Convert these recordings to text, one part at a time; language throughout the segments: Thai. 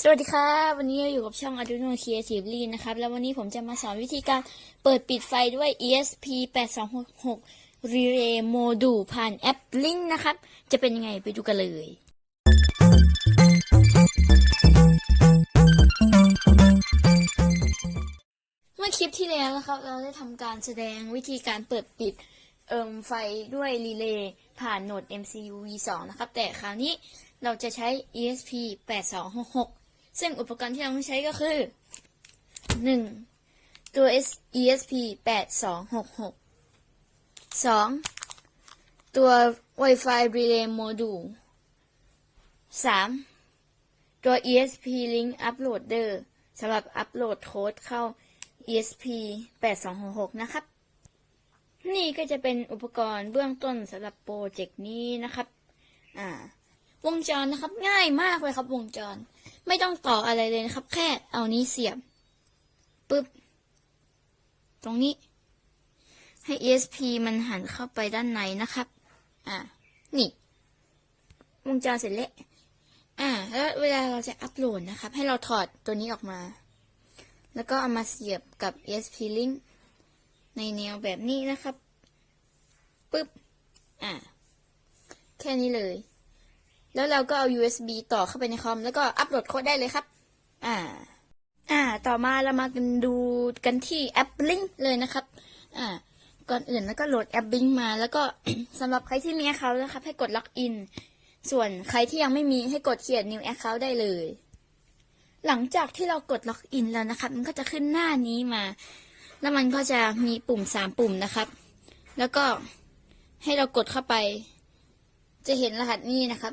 สวัสดีครับวันนี้เราอยู่กับช่อง Arduino Creatively นะครับ แล้ววันนี้ผมจะมาสอนวิธีการเปิดปิดไฟด้วย ESP 8266 Relay Module ผ่านแอป Link นะครับ จะเป็นยังไงไปดูกันเลย เมื่อคลิปที่แล้วนะครับ เราได้ทำการแสดงวิธีการเปิดปิดเอิมไฟด้วยรีเลย์ผ่านโหนด MCU V2 นะครับ แต่คราวนี้เราจะใช้ ESP 8266 ซึ่งอุปกรณ์ที่เราต้องใช้ก็คือ 1. ตัว ESP 8266 2. ตัว Wi-Fi Relay Module 3. ตัว ESP Link Uploader สำหรับอัปโหลดโค้ดเข้า ESP 8266 นะครับ นี่ก็จะเป็นอุปกรณ์เบื้องต้นสำหรับโปรเจกต์นี้นะครับ อ่า วงจรนะครับ ง่ายมากเลยครับวงจร ไม่ต้องต่ออะไรเลยนะครับ แค่เอานี้เสียบปึ๊บ ตรงนี้ ให้ ESP มันหันเข้าไปด้านในนะครับ อ่า นี่ วงจรเสร็จแล้วอ่า แล้วเวลาเราจะอัปโหลดนะครับ ให้เราถอดตัวนี้ออกมา แล้วก็เอามาเสียบกับ ESP Link ในแนวแบบนี้นะครับปึ๊บ อ่า แค่นี้เลย แล้วเราก็เอา USB ต่อเข้าไปในคอม แล้วก็อัปโหลดโค้ดได้เลยครับ อ่า อ่า ต่อมาเรามากันดูกันที่แอป Link เลยนะครับ อ่า ก่อนอื่นแล้วก็โหลดแอป Link มา แล้วก็สำหรับใครที่มี account นะครับ ให้กดล็อกอิน ส่วนใครที่ยังไม่มีให้กด create new account ได้เลย หลังจากที่เรากดล็อกอินแล้วนะครับ มันก็จะขึ้นหน้านี้มา แล้วมันก็จะมีปุ่มสามปุ่มนะครับ แล้วก็ให้เรากดเข้าไป จะเห็นรหัสนี้นะครับ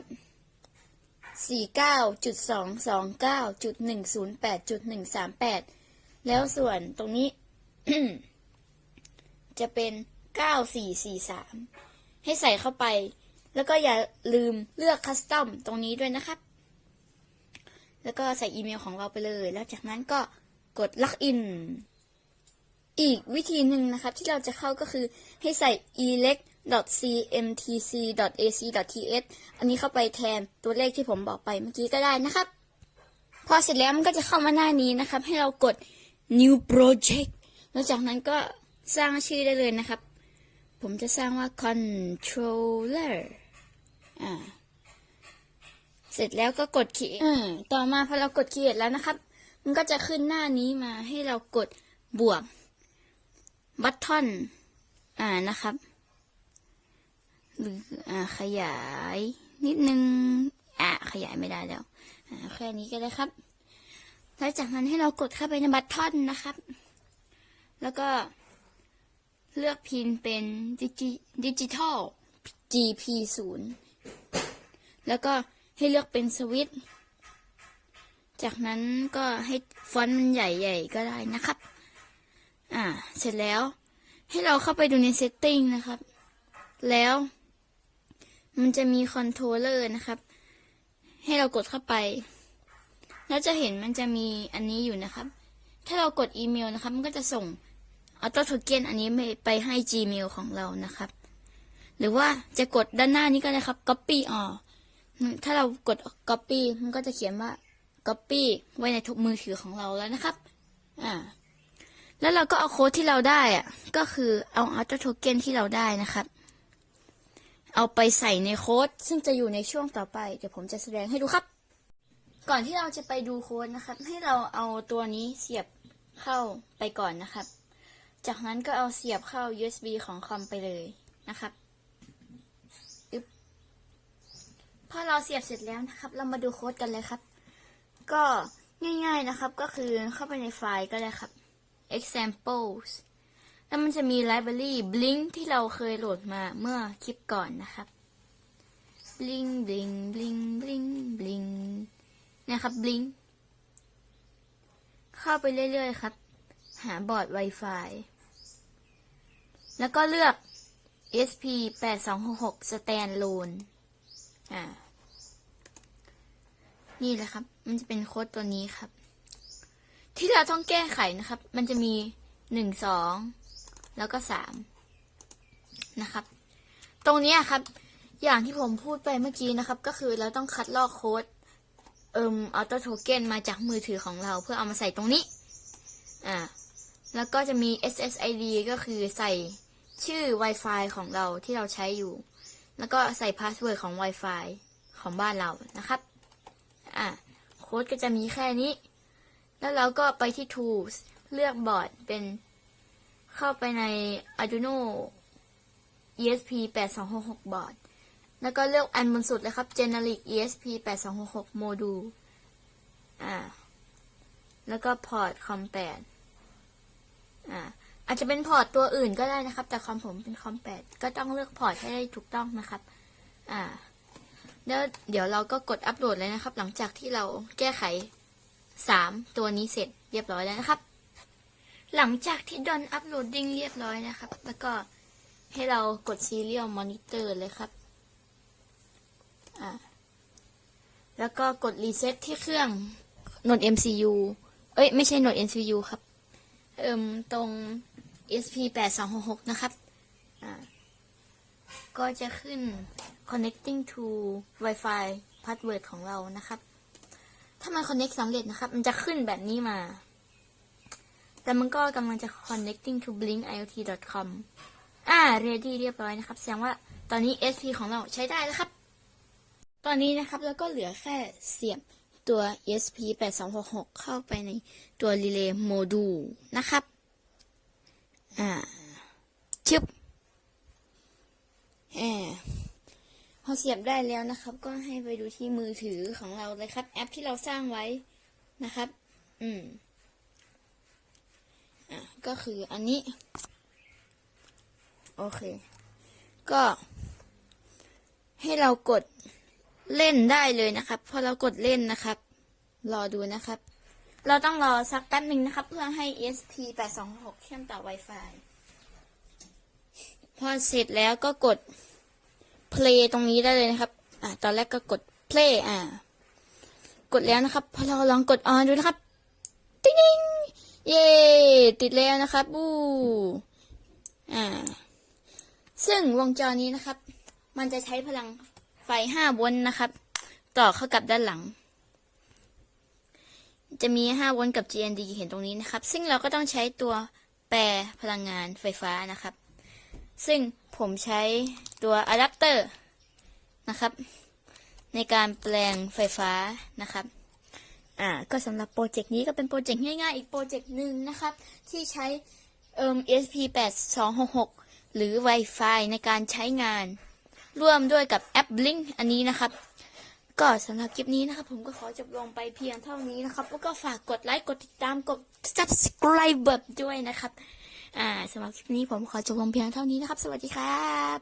สี่เก้าจุดสองสองเก้าจุดหนึ่งศูนย์แปดจุดหนึ่งสามแปดแล้วส่วนตรงนี้ จะเป็นเก้าสี่สี่สามให้ใส่เข้าไป แล้วก็อย่าลืมเลือกคัสตอมตรงนี้ด้วยนะครับ แล้วก็ใส่อีเมลของเราไปเลย แล้วจากนั้นก็กดล็อกอิน อีกวิธีหนึ่งนะครับ ที่เราจะเข้าก็คือให้ใส่ .cmtc.ac.th อันนี้เข้าไปแทนตัวเลขที่ผมบอกไปเมื่อกี้ก็ได้นะครับ พอเสร็จแล้วมันก็จะเข้ามาหน้านี้นะครับ ให้เรากด new project แล้วจากนั้นก็สร้างชื่อได้เลยนะครับ ผมจะสร้างว่า controller อ่า เสร็จแล้วก็กด create อ่าต่อมาพอเรากด create แล้วนะครับ มันก็จะขึ้นหน้านี้มาให้เรากดบวกบัตทอนอ่านะครับ หรืออขยายนิดนึงอ่าขยายไม่ได้แล้วแค่นี้ก็ได้ครับ แล้วจากนั้นให้เรากดเข้าไปในบัตทอนนะครับ แล้วก็เลือกพินเป็นดิจิดิจิทัล GP 0แล้วก็ให้เลือกเป็นสวิตจากนั้นก็ให้ฟอนต์มันใหญ่ๆ ก็ได้นะครับ อ่า เสร็จแล้ว ให้เราเข้าไปดูในเซตติ้งนะครับ แล้ว มันจะมีคอนโทรลเลอร์นะครับ ให้เรากดเข้าไป แล้วจะเห็นมันจะมีอันนี้อยู่นะครับ ถ้าเรากดอีเมลนะครับ มันก็จะส่งออโต้โทเกนอันนี้ไปให้ Gmail ของเรานะครับ หรือว่าจะกดด้านหน้านี้ก็ได้ครับ Copy ออกถ้าเรากด Copy มันก็จะเขียนว่า Copy ไว้ในทุกมือถือของเราแล้วนะครับ อ่า แล้วเราก็เอาโค้ดที่เราได้อะก็คือเอาอัลต r โทเก้นที่เราได้นะครับ เอาไปใส่ในโค้ดซึ่งจะอยู่ในช่วงต่อไป เดี๋ยวผมจะแสดงให้ดูครับ ก่อนที่เราจะไปดูโค้ดนะครับ ให้เราเอาตัวนี้เสียบเข้าไปก่อนนะครับ จากนั้นก็เอาเสียบเข้า USB ของคอมไปเลยนะครับอึบพอเราเสียบเสร็จแล้วนะครับ เรามาดูโค้ดกันเลยครับ ก็ง่ายๆนะครับก็คือเข้าไปในไฟล์ก็ได้ครับ examples แล้วมันจะมี library blink ที่เราเคยโหลดมาเมื่อคลิปก่อนนะครับ blink blink blink blink blink นะครับ blink เข้าไปเรื่อยๆครับ หาบอร์ด Wi-Fi แล้วก็เลือก SP 8266 standalone อ่า นี่แหละครับ มันจะเป็นโค้ดตัวนี้ครับ ที่เราต้องแก้ไขนะครับ มันจะมีหนึ่งสอง แล้วก็สามนะครับ ตรงนี้ครับ อย่างที่ผมพูดไปเมื่อกี้นะครับ ก็คือเราต้องคัดลอกโค้ดเอิมออโต้โทเก้นมาจากมือถือของเราเพื่อเอามาใส่ตรงนี้ อ่า แล้วก็จะมี SSID ก็คือใส่ชื่อ Wi-Fi ของเราที่เราใช้อยู่ แล้วก็ใส่พาสเวิร์ดของ Wi-Fi ของบ้านเรานะครับ อ่า โค้ดก็จะมีแค่นี้ แล้วเราก็ไปที่ Tools เลือกบอร์ดเป็น เข้าไปใน Arduino ESP 8266 บอร์ด แล้วก็เลือกอันบนสุดเลยครับ Generic ESP 8266 Module อ่า แล้วก็พอร์ตคอม8อ่า อาจจะเป็นพอร์ตตัวอื่นก็ได้นะครับ แต่คอมผมเป็นคอม8ก็ต้องเลือกพอร์ตให้ได้ถูกต้องนะครับ อ่าแล้วเดี๋ยวเราก็กดอัปโหลดเลยนะครับ หลังจากที่เราแก้ไข 3 ตัวนี้เสร็จเรียบร้อยแล้วนะครับ หลังจากที่ดอนอัปโหลดดิ้งเรียบร้อยนะครับ แล้วก็ให้เรากด Serial Monitor เลยครับ อ่า แล้วก็กดรีเซ็ตที่เครื่องโหนด MCU เอ้ย ไม่ใช่โหนด MCU ครับ เอิมตรง SP 8 2 6 6นะครับ อ่า ก็จะขึ้น connecting to Wi-Fi password ของเรานะครับ ถ้ามัน connect สำเร็จนะครับ มันจะขึ้นแบบนี้มา แต่มันก็กำลังจะ connecting to blinkiot.com อ่า ready เรียบร้อยนะครับ แสดงว่าตอนนี้ SP ของเราใช้ได้แล้วครับ ตอนนี้นะครับแล้วก็เหลือแค่เสียบตัว ESP 8266เข้าไปในตัว Relay Module นะครับ อ่าชึบแอพอเสียบได้แล้วนะครับ ก็ให้ไปดูที่มือถือของเราเลยครับ แอปที่เราสร้างไว้นะครับ อืม อะก็คืออันนี้ โอเค ก็ ให้เรากดเล่นได้เลยนะครับพอเรากดเล่นนะครับ รอดูนะครับ เราต้องรอสักแป๊บหนึ่งนะครับ เพื่อให้ ESP 826 เชื่อมต่อ Wi-Fi พอเสร็จแล้วก็กด play ตรงนี้ได้เลยนะครับ อ่าตอนแรกก็กด play อ่า กดแล้วนะครับ พอเราลองกด on ดูนะครับ ติ๊งติ๊ง เย้ติดแล้วนะครับบูอ่า ซึ่งวงจรนี้นะครับ มันจะใช้พลังไฟ5โวลต์นะครับ ต่อเข้ากับด้านหลัง จะมี5โวลต์กับ GND เห็นตรงนี้นะครับ ซึ่งเราก็ต้องใช้ตัวแปรพลังงานไฟฟ้านะครับ ซึ่งผมใช้ตัวอะแดปเตอร์นะครับ ในการแปลงไฟฟ้านะครับ อ่าก็สำหรับโปรเจกต์นี้ก็เป็นโปรเจกต์ง่ายๆ อีกโปรเจกต์หนึ่งนะครับ ที่ใช้เอ่อ ESP 8266 หรือ Wi-Fi ในการใช้งาน ร่วมด้วยกับแอป Blink อันนี้นะครับก็สำหรับคลิปนี้นะครับ ผมก็ขอจบลงไปเพียงเท่านี้นะครับ แล้วก็ฝากกดไลค์กดติดตามกด subscribe ด้วยนะครับ อ่าสำหรับคลิปนี้ผมขอจบลงเพียงเท่านี้นะครับ สวัสดีครับ